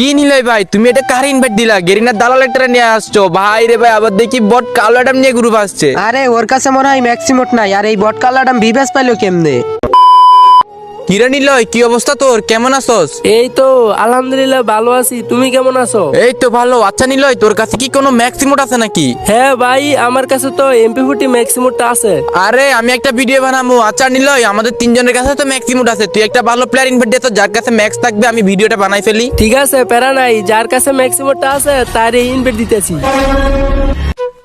কি নিলয় ভাই? তুমি এটা কার ইনভাইট দিলা? গেরিনার দালাল একটা নিয়ে আসছো। ভাই রে ভাই, আবার দেখি বট কালো অ্যাডাম নিয়ে গ্রুপ আসছে। আরে, ওর কাছে মনে হয় ম্যাক্সিমোট নাই। আর এই বট কালো কালারটা বিবেস পাইলো কেমনে? কিরা নিলয় কি অবস্থা তোর? কেমন আছস? এই তো আলহামদুলিল্লাহ ভালো আছি। তুমি কেমন আছো? এই তো ভালো। আচ্ছা নিলয় তোর কাছে কি কোনো ম্যাক্সিমোট আছে নাকি? হ্যাঁ ভাই আমার কাছে তো এমপি ফুটি ম্যাক্সিমোটা আছে। আরে আমি একটা ভিডিও বানাবো আচ্ছা নিলয় আমাদের তিনজনের কাছে তো ম্যাক্সিমোট আছে। তুই একটা ভালো প্লেয়ার ইনভাইট দে তো যার কাছে ম্যাক্স থাকবে আমি ভিডিওটা বানাই ফেলি। ঠিক আছে প্যারা নাই। যার কাছে ম্যাক্সিমোটা আছে তার ইনভাইট দিতেছি।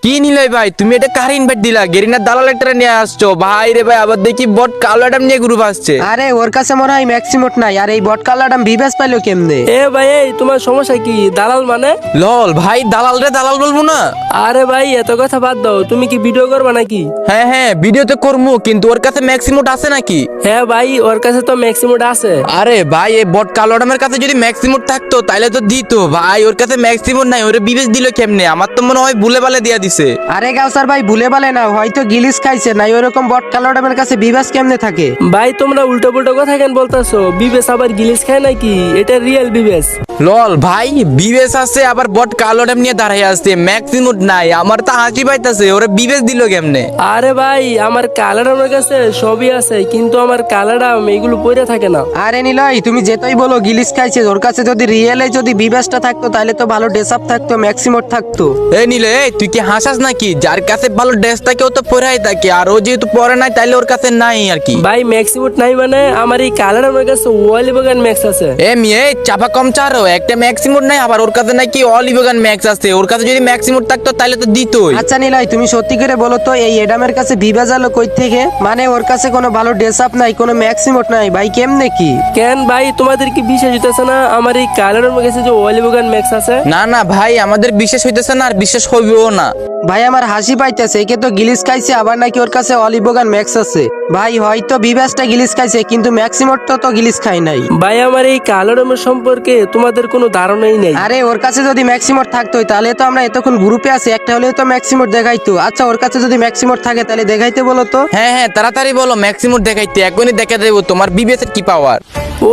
কি নিলয় ভাই? তুমি এটা কার ইনভাইট দিলা? গেরিনার দালাল একটা নিয়ে আসছো। ভাই রে ভাই আবার দেখি বট কালো অ্যাডাম নিয়ে গ্রুপ আসছে। আরে ওর কাছে মনে হয় ম্যাক্সিমোট নাই। আর এই বট কালো কালারটা বিবেস পাইলো কেমনে? এ ভাই এই তোমার সমস্যা কি? দালাল মানে? লল ভাই দালাল রে দালাল বলব না। আরে ভাই এত কথা বাদ দাও। তুমি কি ভিডিও করবা নাকি? হ্যাঁ হ্যাঁ ভিডিও তো করব কিন্তু ওর কাছে ম্যাক্সিমোট আছে নাকি? হ্যাঁ ভাই ওর কাছে তো ম্যাক্সিমোটা আছে। আরে ভাই এই বট কালো অ্যাডামের কাছে যদি ম্যাক্সিমোট থাকতো তাহলে তো দিত। ভাই ওর কাছে ম্যাক্সিমোট নাই ওরে বিবেচ দিল কেমনে? আমার তো মনে হয় ভুলে বালে দিয়া দিছে আরে গাউসার ভাই ভুলে বলে না হয়তো গিলিস খাইছে নাই ওরকম বট কালারটামের কাছে বিবেস কেমনে থাকে? ভাই তোমরা উল্টো পুল্টো কথা কেন বলতাছো? বিবেস আবার গিলিস খায় নাকি? এটা রিয়েল বিবেস। লল ভাই বিবেস আছে আবার বট কালো অ্যাডাম নিয়ে দাঁড়াই আসছে ম্যাক্সিমোট নাই আমার তো হাসি পাইতাছে ওরে বিবেচ দিল কেমনে? আরে ভাই আমার কালার আমার কাছে সবই আছে কিন্তু আমার কালো কালারাম এগুলো পরে থাকে না। আরে নিলয় তুমি যেতই বলো গিলিস খাইছে ওর কাছে যদি রিয়েলে যদি বিবেসটা থাকতো তাহলে তো ভালো ড্রেস আপ থাকতো ম্যাক্সিমোট থাকতো। এই নিলে এই তুই কি হাসাস নাকি? যার কাছে ভালো ড্রেস থাকে ও তো পরাই থাকে আর ও যেহেতু পরে নাই তাইলে ওর কাছে নাই আর কি। ভাই ম্যাক্সিমুট নাই মানে আমার এই কালার আমার কাছে ওয়ালি বাগান ম্যাক্স আছে। এ মিয়ে চাপা কম চারো একটা ম্যাক্সিমোট নাই আবার ওর কাছে নাকি অলিভগান ম্যাক্স আছে। ওর কাছে যদি ম্যাক্সিমোট থাকতো তাহলে তো দিতই। আচ্ছা নিলয় তুমি সত্যি করে বলো তো এই এডামের কাছে আলো কই থেকে মানে ওর কাছে কোনো ভালো ড্রেস আপ নাই কোনো ম্যাক্সিমোট নাই। ভাই কেমনে কি? কেন ভাই তোমাদের কি বিশ্বাস হইতেছে না? আমার এই কালার আমার কাছে যে ওয়ালি বাগান ম্যাক্স আছে? না না ভাই আমাদের বিশ্বাস হইতেছে না আর বিশ্বাস হইবেও না। ভাই আমার হাসি পাইতেছে একে তো গিলিস খাইছে আবার নাকি ওর কাছে অলিবোগান ম্যাক্স আছে। ভাই হয়তো বিবেসটা গিলিস খাইছে কিন্তু ম্যাক্সিমোট তো তো গিলিস খাই নাই। ভাই আমার এই কালার আমার সম্পর্কে তোমাদের কোনো ধারণাই নেই। আরে ওর কাছে যদি ম্যাক্সিমোট থাকতো তাহলে তো আমরা এতক্ষণ গ্রুপে আছি একটা হলেও তো ম্যাক্সিমোট দেখাইতো। আচ্ছা ওর কাছে যদি ম্যাক্সিমোট থাকে তাহলে দেখাইতে বলো তো। হ্যাঁ হ্যাঁ তাড়াতাড়ি বলো ম্যাক্সিমোট দেখাইতে এখনই দেখা দেবো তোমার বিবেসের কি পাওয়ার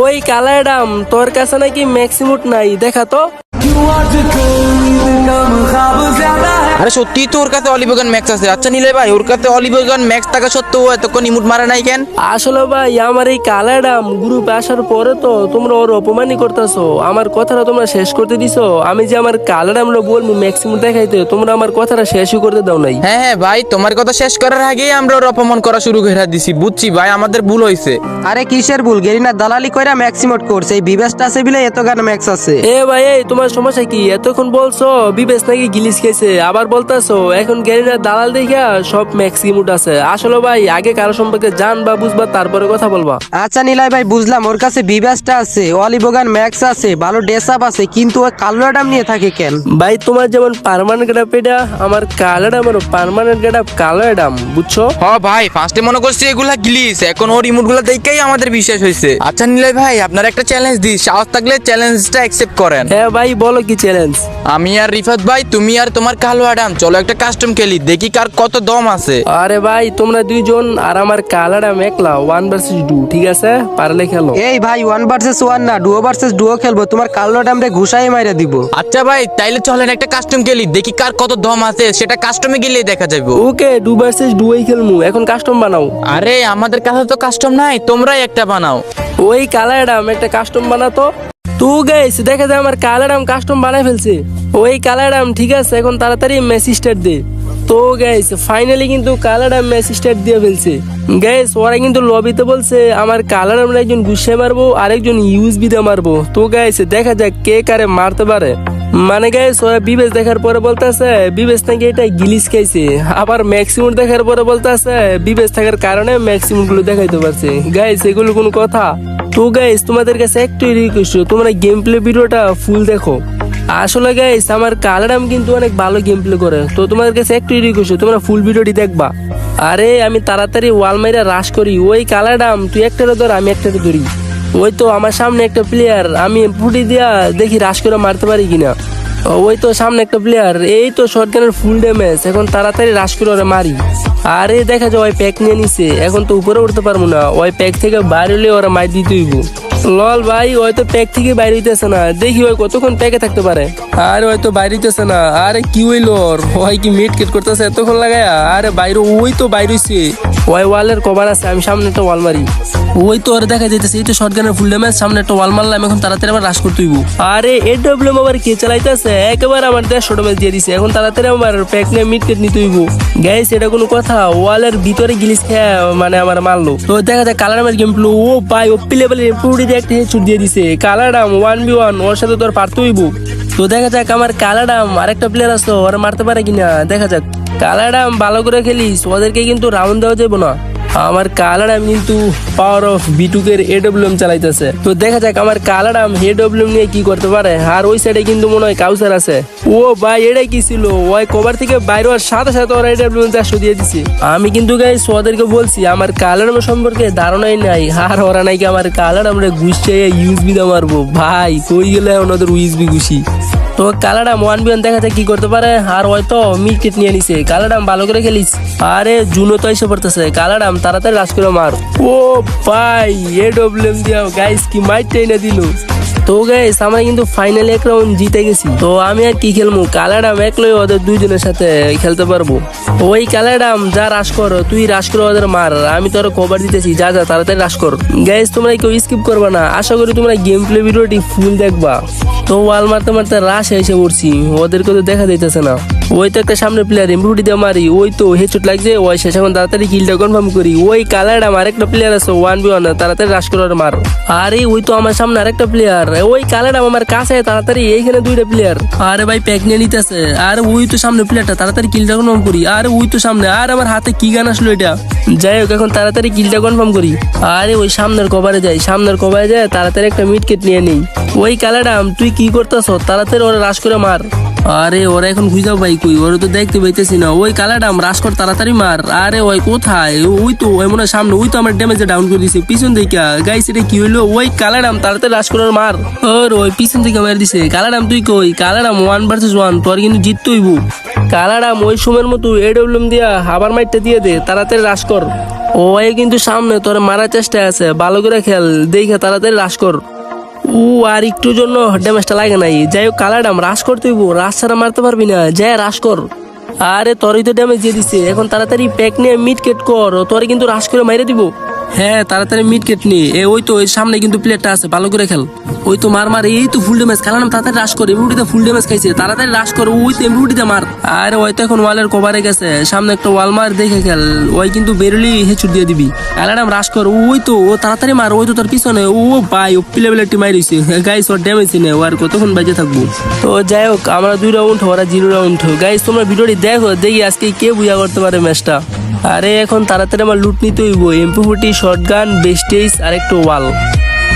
ওই কালারডাম তোর কাছে নাকি ম্যাক্সিমুট নাই দেখা তো। আরে সত্যি তো ওর কাছে অলিভগান ম্যাক্স আছে। আচ্ছা নিলে ভাই ওর কাছে অলিভগান ম্যাক্স থাকা সত্ত্বেও এতক্ষণ ইমুট মারা নাই কেন? আসলে ভাই আমার এই কালারডাম গ্রুপে আসার পরে তো তোমরা ওর অপমানই করতেছো। আমার কথাটা তোমরা শেষ করতে দিছো। আমি যে আমার কালারডামটা বলব ম্যাক্সিমাম দেখাইতে তোমরা আমার কথাটা শেষই করতে দাও নাই। হ্যাঁ হ্যাঁ ভাই তোমার কথা শেষ করার আগেই আমরা ওর অপমান করা শুরু করে দিছি। বুঝছি ভাই আমাদের ভুল হয়েছে। আরে কিসের ভুল? গেরিনা দালালি কইরা ম্যাক্সিমোট করছে। এই বিবেসটা আছে বিলে এত গান ম্যাক্স আছে। এ ভাই এই তোমার সমস্যা কি? এতক্ষণ বলছো বিবেশ নাকি গিলিস খেয়েছে। আবার বলতাছো এখন গেরিনার দালাল দেখা সব ম্যাক্সিমুট আছে আসলে ভাই আগে কারও সম্পর্কে জান বা বুঝবা তারপরে কথা বলবা। আচ্ছা নিলয় ভাই বুঝলাম ওর কাছে বিবেসটা আছে অলিবোগান ম্যাক্স আছে ভালো ড্রেস আপ আছে কিন্তু ওই কালোরাডাম নিয়ে থাকে কেন? ভাই তোমার যেমন পার্মানেন্ট গেটাপ এটা আমার কালার আমার পার্মানেন্ট গেটাপ কালো এডাম বুঝছ? হ ভাই ফার্স্টে মনে করছি এগুলা গিলিস এখন ওর রিমোটগুলা দেখেই আমাদের বিশ্বাস হয়েছে। আচ্ছা নিলয় ভাই আপনার একটা চ্যালেঞ্জ দিই সাহস থাকলে চ্যালেঞ্জটা অ্যাকসেপ্ট করেন। হ্যাঁ ভাই বলো কি চ্যালেঞ্জ আমি আর রিফাত ভাই তুমি আর তোমার কালো অ্যাডাম চলো একটা কাস্টম খেলি দেখি কার কত দম আছে। আরে ভাই তোমরা দুইজন আর আমার কালারাম একলা ওয়ান ভার্সেস টু ঠিক আছে? পারলে খেলো। এই ভাই ওয়ান ভার্সেস ওয়ান না ডুও ভার্সেস ডুও খেলব তোমার কালোরাডাম রে ঘুষাই মাইরা দিব। আচ্ছা ভাই তাইলে চলেন একটা কাস্টম খেলি দেখি কার কত দম আছে সেটা কাস্টমে গেলে দেখা যাবে ওকে ডু ভার্সেস ডুই খেলমু এখন কাস্টম বানাও। আরে আমাদের কাছে তো কাস্টম নাই তোমরাই একটা বানাও। ওই কালারাম একটা কাস্টম বানাতো। তু গাইস দেখা যায় আমার কালারাম কাস্টম বানাই ফেলছে। ওই কালারাম ঠিক আছে, এখন তাড়াতাড়ি মেসি স্টার্ট দে। তো গাইস ফাইনালি কিন্তু কালারাম মেসি স্টার্ট দিয়ে ফেলছে। গাইস ওরা কিন্তু লবিতে বলছে, আমার কালারামরা একজন গুসে মারবো, আরেকজন ইউজ দিয়ে মারবো। তো গাইস দেখা যাক কে কারে মারতে পারে। মানে গাইস ওরা বিবেশ দেখার পরে বলতেছে বিবেশ নাকি এটা গিলিস খাইছে। আবার ম্যাক্সিমুম দেখার পরে বলতেছে বিবেশ থাকার কারণে ম্যাক্সিমুমগুলো দেখাইতে পারছে। গাইস এগুলো কোন কথা? তো গাইস তোমাদের কাছে একটু রিকোয়েস্ট তোমরা গেম প্লে ভিডিওটা ফুল দেখো। আসলে গাইস আমার কালারাম কিন্তু অনেক ভালো গেম প্লে করে। তো তোমাদের কাছে একটু রিকোয়েস্ট তোমরা ফুল ভিডিওটি দেখবা। আরে, আমি তাড়াতাড়ি ওয়াল মাইরা রাশ করি, ওই কালারাম, তুই একটারে ধর, আমি একটারে ধরি। ওই তো আমার সামনে একটা প্লেয়ার আমি ফুটি দিয়া দেখি রাশ করে মারতে পারি কিনা। ওই তো সামনে একটা প্লেয়ার এই তো শর্টগানের ফুল ড্যামেজ এখন তাড়াতাড়ি রাশ করে ওরে মারি। আরে দেখা যায় ওই প্যাক নিয়ে নিছে, এখন তো উপরে উঠতে পারব না, ওই প্যাক থেকে বাইরে হলে ওরা মার দিতে হইব। লল ভাই, ওই তো প্যাক থেকে বাইরে হইতেছে না, দেখি ওই কতক্ষণ প্যাকে থাকতে পারে। আরে হয়তো বাইরে হইতেছে না, আরে কি হইল ওর হয় কি মিট কেট করতেছে এতক্ষণ লাগায়, আরে বাইরে, ওই তো বাইরে হইছে। ওই ওয়ালের কভার আছে আমি সামনে একটা ওয়াল মারি। ওই তো আর দেখা যাইতেছে এই তো শর্ট গানের ফুল ড্যামেজ সামনে একটা ওয়াল মারলাম এখন তাড়াতাড়ি আবার রাশ করতে হইব। আরে এ ডব্লিউ আবার কে চালাইতেছে? একেবারে আমার দেড়শো ড্যামেজ দিয়ে দিছে এখন তাড়াতাড়ি আমার প্যাক নিয়ে মিট কেট নিতে হইব। গাইস এটা কোনো কথা ওয়ালের ভিতরে গিলিস খেয়ে মানে আমার মারলো। তো দেখা যায় কালার আমার গেম প্লো ও ভাই ওপি লেভেলের এমপ্লুডি দিয়ে একটা হেডশট দিয়ে দিছে। কালারাম ওয়ান বি ওয়ান ওর সাথে তোর পারতে হইব। তো দেখা যাক আমার কালারাম আরেকটা প্লেয়ার আসতো ওরা মারতে পারে কিনা দেখা যাক। কালারাম ভালো করে খেলিস, ওদেরকে কিন্তু রাউন্ড দেওয়া যাবে না। আমার কালারাম কিন্তু পাওয়ার অফ বিটুকের এডব্লিউএম চালাইতেছে। তো দেখা যাক আমার কালারাম এডব্লিউএম নিয়ে কি করতে পারে। আর ওই সাইডে কিন্তু মনে হয় কাউসার আছে। ও ভাই, এটাই কি ছিল? ওই কভার থেকে বাইরে হওয়ার সাথে সাথে ওরা এডব্লিউএম চারশো দিয়ে দিছে। আমি কিন্তু গাই ওদেরকে বলছি, আমার কালারাম সম্পর্কে ধারণাই নাই। আর ওরা নাকি আমার কালারাম রে গুছিয়ে ইউজবি দা মারবো। ভাই, কই গেলে ওনাদের ইউজবি গুছি তো কালাডাম ওয়ান বিয়ন দেখা যায় কি করতে পারে? আর হয়তো মিটকেট নিয়ে নিছে। কালাডাম ভালো করে খেলিস। আরে, জুনো তো এসে পড়তেছে। কালাডাম, তাড়াতাড়ি রাস করে মার। ও ভাই এ ডব্লিউ দিয়া গাইস কি মাইট না দিল। তো গাইস আমরা কিন্তু ফাইনাল এক রাউন্ড জিতে গেছি। তো আমি আর কি খেলব কালাডাম একলই ওদের দুইজনের সাথে খেলতে পারব। ওই কালাডাম, যা রাস কর, তুই রাস করে ওদের মার। আমি তোর কভার দিতেছি, যা যা, তাড়াতাড়ি রাস কর। গাইস তোমরা কেউ স্কিপ করবে না। আশা করি তোমরা গেম প্লে ভিডিওটি ফুল দেখবা। তো ওয়াল মারতে মারতে রাশ এসে পড়ছি। ওদেরকে তো দেখা দিতেছে না। ওই তো একটা সামনে প্লেয়ার এমব্রুটি দিয়ে মারি, ওই তো হেডশট লাগছে, ওই শেষ এখন তাড়াতাড়ি কিলটা কনফার্ম করি। ওই কালারটা আমার একটা প্লেয়ার আছে ওয়ান বি ওয়ান তাড়াতাড়ি রাশ করে মার। আরে, ওই তো আমার সামনে আরেকটা প্লেয়ার ওই কালার আমার কাছে, তাড়াতাড়ি এইখানে দুইটা প্লেয়ার আরে ভাই প্যাক নিয়ে নিতেছে। আর, ওই তো সামনে প্লেয়ারটা তাড়াতাড়ি কিলটা কনফার্ম করি। আরে, ওই তো সামনে, আর আমার হাতে কি গান আসলো এটা? যাই হোক, এখন তাড়াতাড়ি কিলটা কনফার্ম করি। আরে, ওই সামনের কভারে যাই, সামনের কভারে যায় তাড়াতাড়ি একটা মিট কেট নিয়ে নিই। ওই কালাডাম তুই কি করতেছ? তাড়াতাড়ি ওরা রাশ করে মার। আরে, ওরা এখন খুঁজাও ভাই কই? ওরা তো দেখতে পাইতেছি না। ওই কালাডাম রাশ কর তাড়াতাড়ি মার। আরে, ওই কোথায়? ওই তো ওই মনে সামনে, ওই তো আমার ড্যামেজে ডাউন করে দিছে। পিছন দিকে গাইস এটা কি হইল? ওই কালাডাম তাড়াতাড়ি রাশ করে মার। ওর, ওই পিছন দিকে মার দিছে। কালাডাম তুই কই? কালাডাম ওয়ান ভার্সেস ওয়ান তোর কিন্তু জিততে হইব। কালাডাম ওই সময়ের মতো এডব্লিউএম দিয়া আবার মাইটটা দিয়ে দে, তাড়াতাড়ি রাশ কর ওই কিন্তু সামনে তোর মারার চেষ্টা আছে। ভালো করে খেল, দেখে তাড়াতাড়ি রাশ কর ও, আর একটু জন্য ড্যামেজটা লাগে নাই। যাই হোক কালাডাম রাস করতে হইব। রাস ছাড়া মারতে পারবি না। যাই রাস কর। আরে, তোরই তো ড্যামেজ দিয়ে দিছে। এখন তাড়াতাড়ি প্যাক নিয়ে মিট কেট কর। তোরে কিন্তু রাস করে মাইরে দিব। হ্যাঁ তাড়াতাড়ি মিট কেট নি। এ, ওই তো ওই সামনে কিন্তু প্লেটটা আছে, ভালো করে খেল। ওই তো মার মার, এই তো ফুল ড্যামেজ খেলাম তাড়াতাড়ি রাশ করে এমরুটিতে ফুল ড্যামেজ খাইছে। তাড়াতাড়ি রাশ কর ওই তো এমরুটিতে মার। আরে, ওই তো এখন ওয়ালের কভারে গেছে। সামনে একটা ওয়াল মার দেখে খেল। ওই কিন্তু বেরোলি হেচুট দিয়ে দিবি। কালাডাম রাশ কর, ওই তো, ও তাড়াতাড়ি মার, ওই তো তোর পিছনে। ও ভাই, ও প্লে প্লে টিমাই রইছে গাইস ওর ড্যামেজ নে ও আর কতক্ষণ বাজে থাকব? তো যাই হোক, আমরা দুই রাউন্ড ওরা জিরো রাউন্ড গাইস তোমরা ভিডিওটি দেখো, দেখি আজকে কে বুঝা করতে পারে ম্যাচটা আরে, এখন তাড়াতাড়ি আমার লুট নিতে হইব। এমপি ফোর্টি শর্ট গান বেস্টেজ আর একটু ওয়াল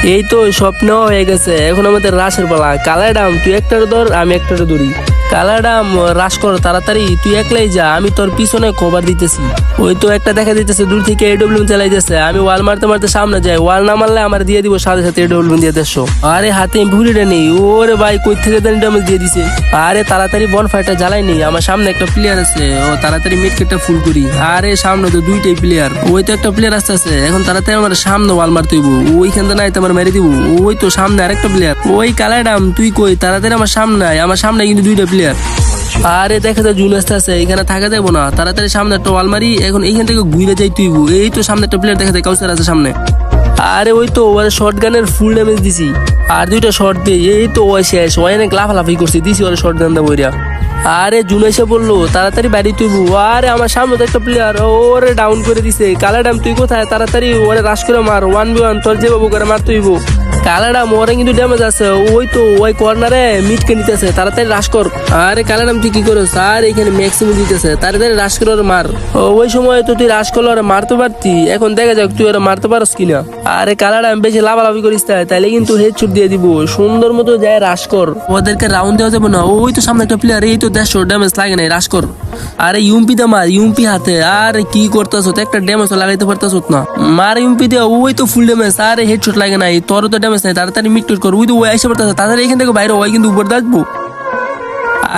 এই তো, স্বপ্ন হয়ে গেছে। এখন আমাদের রাসের পালা। কালাডাম তুই একটার ধর, আমি একটার ধরি। কালাডাম রাস কর, তাড়াতাড়ি, তুই একলাই যা, আমি তোর পিছনে কভার দিতেছি। ওই তো একটা দেখা দিতেছে, দূর থেকে এডব্লিউ চালাইতেছে। আমি ওয়াল মারতে মারতে সামনে যাই ওয়াল না মারলে আমার দিয়ে দিব, সাথে সাথে এডব্লিউ দিয়ে দেড়শো আরে হাতে ভুলিটা নেই, ওরে ভাই কই থেকে জানি ড্যামেজ দিয়ে দিছে। আরে তাড়াতাড়ি বন ফাইটটা জ্বালাই নেই আমার সামনে একটা প্লেয়ার আছে, ও তাড়াতাড়ি মিড কেটটা ফুল করি। আরে সামনে তো দুইটাই প্লেয়ার ওই তো একটা প্লেয়ার আসতে আছে, এখন তাড়াতাড়ি আমার সামনে ওয়াল মারতে হইব, ওইখান থেকে নাই তোমার মেরে দিব, ওই তো সামনে আরেকটা প্লেয়ার ওই কালাডাম, তুই কই, তাড়াতাড়ি আমার সামনে আমার সামনে কিন্তু দুইটা আরে দেখা যায় জুন আসতে আছে এখানে থাকা যাব না। তাড়াতাড়ি সামনে একটা ওয়াল মারি এখন এইখান থেকে ঘুরে যাই তুই এই তো সামনে একটা প্লেয়ার দেখা যায় কাউসার আছে সামনে। আরে ওই তো, ওর শর্ট গানের ফুল ড্যামেজ দিছি। আর দুইটা শর্ট দিয়ে এই তো ওই শেষ। ওই অনেক লাফালাফি করছি, দিছি ওর শর্ট গান দেবো ওইরা আরে জুন এসে বলল, তাড়াতাড়ি বাড়ি তুই আরে আমার সামনে তো একটা প্লেয়ার ওরে ডাউন করে দিছে। কালাডাম, তুই কোথায়? তাড়াতাড়ি ওরে রাশ করে মার। ওয়ান বি ওয়ান তোর যে বাবু করে মার তুই কালাডাম ওরে কিন্তু ড্যামেজ আছে। ওই তো, ওই কর্নারে মিটকে নিতেছে। তাড়াতাড়ি রাশ কর। আরে কালাডাম তুই কি করছ? আর এখানে ম্যাক্সিমাম দিতেছে। তাড়াতাড়ি রাশ করে, ওরে মার। ওই সময় তো তুই রাশ করলে মারতে পারতি। এখন দেখা যাক তুই ওরা মারতে পারস কিনা। আরে কালাডাম বেশি লাভালাভি করিস তাই তাইলে কিন্তু হেডশট দিয়ে দিব। সুন্দর মতো যায় রাশ কর। ওদেরকে রাউন্ড দেওয়া যাবে না। ওই তো সামনে একটা প্লেয়ার এই তো দেড়শো ড্যামেজ লাগে নাই রাশ কর। আরে, ইউম্পি দে মার, ইউম্পি হাতে। আরে, কি করতেছ? একটা ড্যামেজ লাগাইতে পারতেছ না। মার ইউম্পি দে, ওই তো ফুল ড্যামেজ আরে হেডশট লাগে নাই। তোর তো ড্যামেজ নাই তাড়াতাড়ি মিট কর। ওই তো ওই এসে পড়তেছে, তাড়াতাড়ি এখান থেকে বাইরে ওই কিন্তু উপর দেখব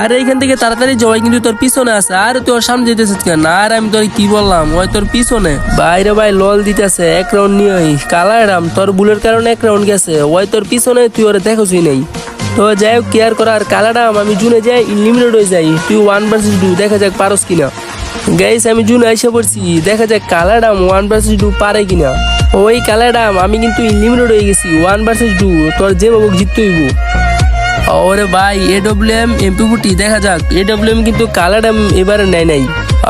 আর এইখান থেকে তাড়াতাড়ি জয় কিন্তু তোর পিছনে আছে। আর তুই ওর সামনে যেতেছিস কেন? আর আমি তোর কি বললাম? ওই তোর পিছনে। বাইরে ভাই লল দিতেছে, এক রাউন্ড নিয়ে কালারাম তোর বুলের কারণে এক রাউন্ড গেছে। ওই তোর পিছনে, তুই ওরে দেখোসই নেই। তো যাই হোক কেয়ার করার কালারাম আমি জুনে যাই লিমিটেড হয়ে যাই। তুই ওয়ান ভার্সেস টু দেখা যাক পারস কিনা। গাইস আমি জুনে এসে পড়ছি, দেখা যাক কালারাম ওয়ান ভার্সেস টু পারে কিনা। ওই কালাডাম আমি কিন্তু লিমিটেড হয়ে গেছি ওয়ান ভার্সেস টু তোর যে বাবুক জিততে হইব। ওরে ভাই এডব্লিউএম এমপিপুটি দেখা যাক। এডব্লিউএম কিন্তু কালাডাম এবারে নেয় নাই।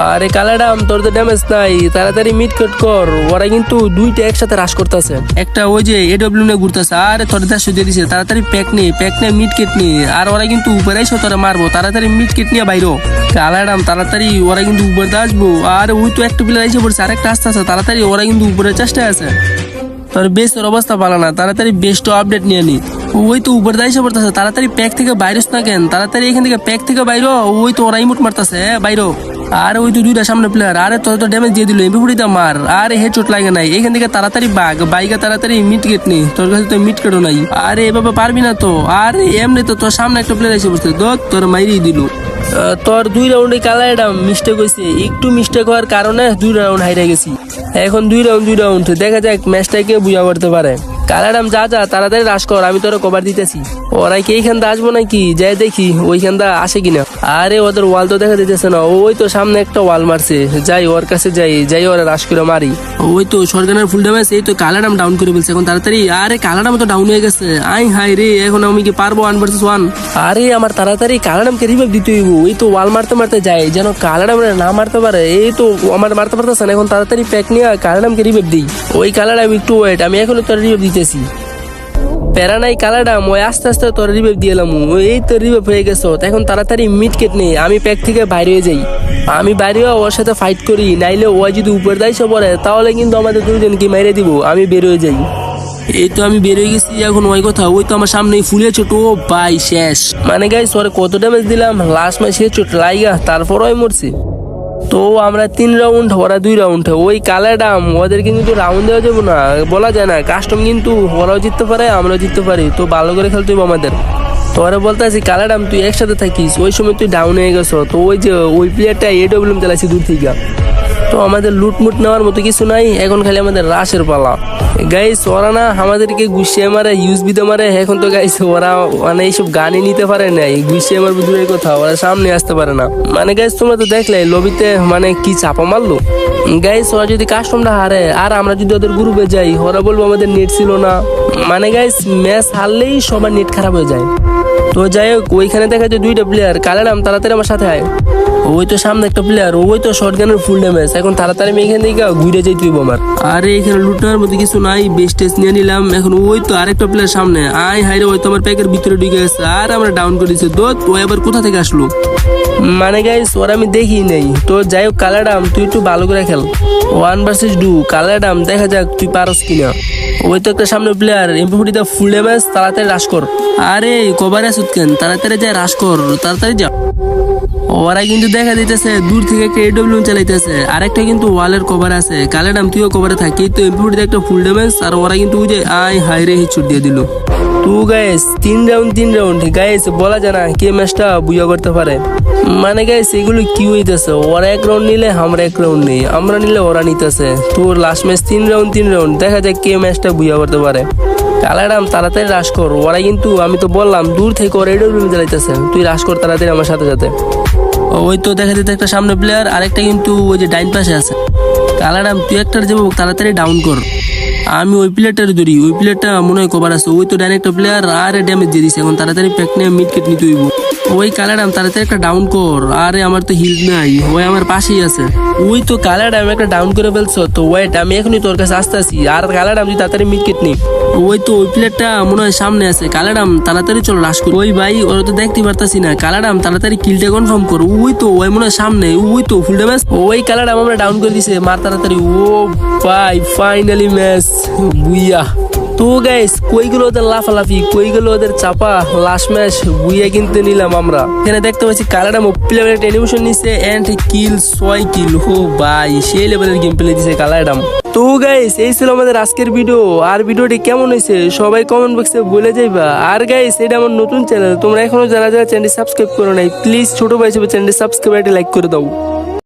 আরে কালাডাম, তোর তো ড্যামেজ নাই, তাড়াতাড়ি মিট কাট কর। ওরা কিন্তু দুইটা একসাথে রাশ করতেছে। একটা ওই যে এডব্লিউ নে ঘুরতেছে, আরে তোর দেড়শো দিয়ে দিছে, তাড়াতাড়ি প্যাক নে প্যাক নে মিট কেট নে। আর ওরা কিন্তু উপরে এসে তোরা মারবো, তাড়াতাড়ি মিট কেট নিয়ে বাইরো। কালাডাম, তাড়াতাড়ি ওরা কিন্তু উপরে আসব। আর ওই তো একটা প্লেয়ার এসে পড়ছে, আরেকটা আসতে আছে তাড়াতাড়ি ওরা কিন্তু উপরে চেষ্টায় আছে। তোর বেস্টের অবস্থা ভালো না, তাড়াতাড়ি বেস্ট আপডেট নিয়ে নি। ওই তো উপর দাইসে পড়তেছে, তাড়াতাড়ি প্যাক থেকে বাইরস না কেন, তাড়াতাড়ি এখান থেকে প্যাক থেকে বাইরো, ওই তো ওরাই মুট মারতেছে বাইরো। আর ওই তো দুইটা সামনে প্লেয়ার আরে তোর তো ড্যামেজ দিয়ে দিল এমপিপুরিটা মার আরে হে চোট লাগে নাই, এখান থেকে তাড়াতাড়ি বাঘ, বাইকে তাড়াতাড়ি মিট গেট নি, তোর কাছে তো মিট কেটও নাই। আরে এভাবে পারবি না তো, আরে এমনি তো তোর সামনে একটা প্লেয়ার এসে বসছে দোক তোর মাইরি দিল। তোর দুই রাউন্ডে কালা এটা মিস্টেক হয়েছে একটু মিস্টেক হওয়ার কারণে দুই রাউন্ড হাইরে গেছি। এখন দুই রাউন্ড দুই রাউন্ড দেখা যাক ম্যাচটাকে বুঝা করতে পারে। কালারাম যা যা, তাড়াতাড়ি রাশ কর, আমি তোর কভার দিতেছি। ওরা কি এইখান দা আসব নাকি? যাই দেখি ওইখান দা আসে কিনা। আরে, ওদের ওয়াল তো দেখা দিতেছে না। ওই তো সামনে একটা ওয়াল মারছে। যাই, ওর কাছে যাই যাই ওরা রাশ করে মারি। ওই তো সরকারের ফুল ড্যামেজ এই তো কালারাম ডাউন করে বলছে এখন তাড়াতাড়ি। আরে, কালারাম তো ডাউন হয়ে গেছে। আই হাই রে, এখন আমি কি পারব ওয়ান ভার্সেস ওয়ান আরে, আমার তাড়াতাড়ি কালারামকে রিভাইভ দিতে হইব। এই তো ওয়াল মারতে মারতে যাই, যেন কালারাম না মারতে পারে। এই তো আমার মারতে পারতেছে না, এখন তাড়াতাড়ি প্যাক নিয়ে কালারামকে রিভাইভ দিই। ওই কালারাম একটু ওয়েট আমি এখনও তোর রিভাইভ দিতেছি। প্যারা নাই কালাডাম মই আস্তে আস্তে তোর রিভাইভ দিয়ে এলাম। এই তো রিভাইভ হয়ে গেছো এখন তাড়াতাড়ি মিট কেট নেই আমি প্যাক থেকে বাইরে হয়ে যাই। আমি বাইরে ওর সাথে ফাইট করি, নাইলে ও যদি উপর দাইসে পড়ে, তাহলে কিন্তু আমাদের দুজনকে মেরে দিব, আমি বের হয়ে যাই। এই তো আমি বের হয়ে গেছি, এখন ওই কথা, ওই তো আমার সামনে ফুলে ছোট, ও বাই শেষ। মানে গাই সরে কত ড্যামেজ দিলাম? লাস্ট ম্যাচে চোট লাইগা, তারপর ওই মরছি। তো আমরা তিন রাউন্ড ওরা দুই রাউন্ড ওই কালাডাম ওদের কিন্তু রাউন্ড দেওয়া যাবে না, বলা যায় না। কাস্টম কিন্তু ওরাও জিততে পারে, আমরাও জিততে পারি। তো ভালো করে খেলতে হবে আমাদের। তো ওরা বলতে আছি কালাডাম তুই একসাথে থাকিস। ওই সময় তুই ডাউন হয়ে গেছো। তো ওই যে, ওই প্লেয়ারটা এডব্লিউম চালাইছি দূর থেকে। তো আমাদের লুটমুট নেওয়ার মতো কিছু নাই, এখন খালি আমাদের রাশের পালা। গাইস ওরা না আমাদেরকে গুছিয়ে মারে ইউজ বিতে মারে, এখন তো গাইস ওরা মানে এইসব গানই নিতে পারে না গুছিয়ে মারবে দূরের কথা, ওরা সামনে আসতে পারে না। মানে গাইস তোমরা তো দেখলে, লবিতে মানে কি চাপা মারলো? গাইস ওরা যদি কাস্টমটা হারে, আর আমরা যদি ওদের গ্রুপে যাই, ওরা বলব আমাদের নেট ছিল না। মানে গাইস ম্যাচ হারলেই সবার নেট খারাপ হয়ে যায়। তো যাই হোক, ওইখানে দেখা যায় দুইটা প্লেয়ার কালারাম তাড়াতাড়ি আমার সাথে আয়। ওই তো সামনে একটা প্লেয়ার ওই তো শর্ট গানের ফুল ড্যামেজ এখন তাড়াতাড়ি আমি এখান থেকে ঘুরে যাই তুই আমার। আরে, এখানে লুটার মধ্যে কিছু নাই বেস্ট টেস্ট নিয়ে নিলাম। এখন ওই তো আরেকটা প্লেয়ার সামনে। আয় হাইরে ওই তো আমার প্যাকের ভিতরে ঢুকে গেছে। আর আমরা ডাউন করে দিচ্ছে দোত, ও এবার কোথা থেকে আসলো? মানে গাইস ওরা আমি দেখি নেই। তো যাই হোক কালাডাম তুই একটু ভালো করে খেল। ওয়ান ভার্সেস ডু কালাডাম দেখা যাক তুই পারস কিনা। ওই তো একটা সামনে প্লেয়ার এমপিফুটি দা ফুল ড্যামেজ তাড়াতাড়ি রাশ কর। আরে, কবার সুতকেন তাড়াতাড়ি যা রাশ কর, তাড়াতাড়ি যা ওরা কিন্তু দেখা দিতেছে, দূর থেকে একটা এডব্লিউ চালাইতেছে। আর একটা কিন্তু ওয়ালের কভার আছে। কালেডাম তুইও কভারে থাকি। তো এমপিফুটিতে একটা ফুল ড্যামেজ আর ওরা কিন্তু ওই যে, আয় হাই রে হিচুট দিয়ে দিল। টু গাইস তিন রাউন্ড তিন রাউন্ড গাইস বলা যায় না কে ম্যাচটা বুঝা করতে পারে। মানে গাইস এগুলো কি হইতেছে? ওরা এক রাউন্ড নিলে আমরা এক রাউন্ড নেই। আমরা নিলে ওরা নিতেছে। তোর লাস্ট ম্যাচ তিন রাউন্ড তিন রাউন্ড দেখা যাক কে ম্যাচটা বুঝা করতে পারে। কালারাম তাড়াতাড়ি রাশ কর। ওরা কিন্তু, আমি তো বললাম, দূর থেকে ওরা এডব্লিউ চালাইতেছে তুই রাশ কর তাড়াতাড়ি আমার সাথে সাথে ওই তো দেখা যেতে একটা সামনে প্লেয়ার আরেকটা কিন্তু ওই যে ডাইন পাশে আছে। কালারাম তুই একটা যাব, তাড়াতাড়ি ডাউন কর। আমি ওই প্লেয়ারটার ধরি, ওই প্লেয়ারটা মনে হয় কভার আছে। ওই তো ডাইরেক্ট প্লেয়ার আর ড্যামেজ দিয়ে দিছে। এখন তাড়াতাড়ি প্যাক নিয়ে মিড কেট নিতে হইব। ওই কালারাম তাড়াতাড়ি একটা ডাউন কর। আরে আমার তো হিল নাই ওই আমার পাশেই আছে। ওই তো কালারাম একটা ডাউন করে ফেলছো তো ওয়েট আমি এখনই তোর কাছে আসতে আসি আর কালারাম তুই তাড়াতাড়ি মিড কেট নি। ওই তো ওই প্লেয়ারটা মনে হয় সামনে আছে। কালারাম তাড়াতাড়ি চল রাশ কর। ওই ভাই ওরা তো দেখতে পারতাছি না। কালারাম তাড়াতাড়ি কিলটা কনফার্ম কর। ওই তো ওই মনে হয় সামনে ওই তো ফুল ড্যামেজ ওই কালারাম আমরা ডাউন করে দিছে মার তাড়াতাড়ি। ও ভাই ফাইনালি ম্যাচ বুইয়া। তো গাইস কইগুলো ওদের লাফালাফি? কইগুলো ওদের চাপা? লাস্ট ম্যাচ বুইয়ে কিন্তু নিলাম আমরা। এখানে দেখতে পাচ্ছি কালাডাম প্লেয়ারের অ্যানিমেশন নিচ্ছে এন্ড কিল ছয় কিল হো ভাই, সেই লেভেলের গেম প্লে দিছে কালাডাম তো গাইস এই ছিল আমাদের আজকের ভিডিও আর ভিডিওটি কেমন হয়েছে সবাই কমেন্ট বক্সে বলে যাইবা। আর গাইস এটা আমার নতুন চ্যানেল তোমরা এখনও যারা যারা চ্যানেলটি সাবস্ক্রাইব করো নাই প্লিজ ছোট ভাই হিসেবে চ্যানেলটি সাবস্ক্রাইব লাইক করে দাও।